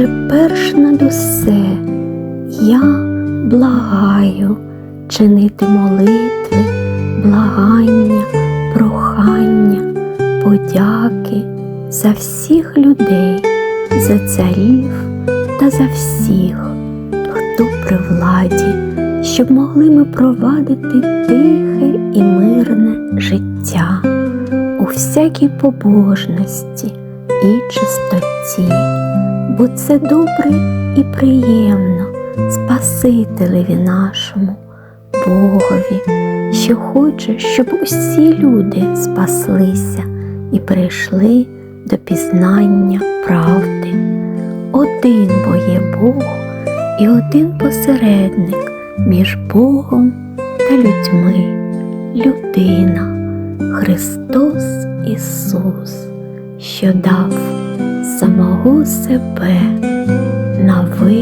Отже, перш над усе я благаю чинити молитви, благання, прохання, подяки за всіх людей, за царів та за всіх, хто при владі, щоб могли ми провадити тихе і мирне життя у всякій побожності і чистоті, бо це добре і приємно Спасителеві нашому, Богові, що хоче, щоб усі люди спаслися і прийшли до пізнання правди. Один бо є Бог і один посередник між Богом та людьми, людина, Христос Ісус, що дав самого себе на викуп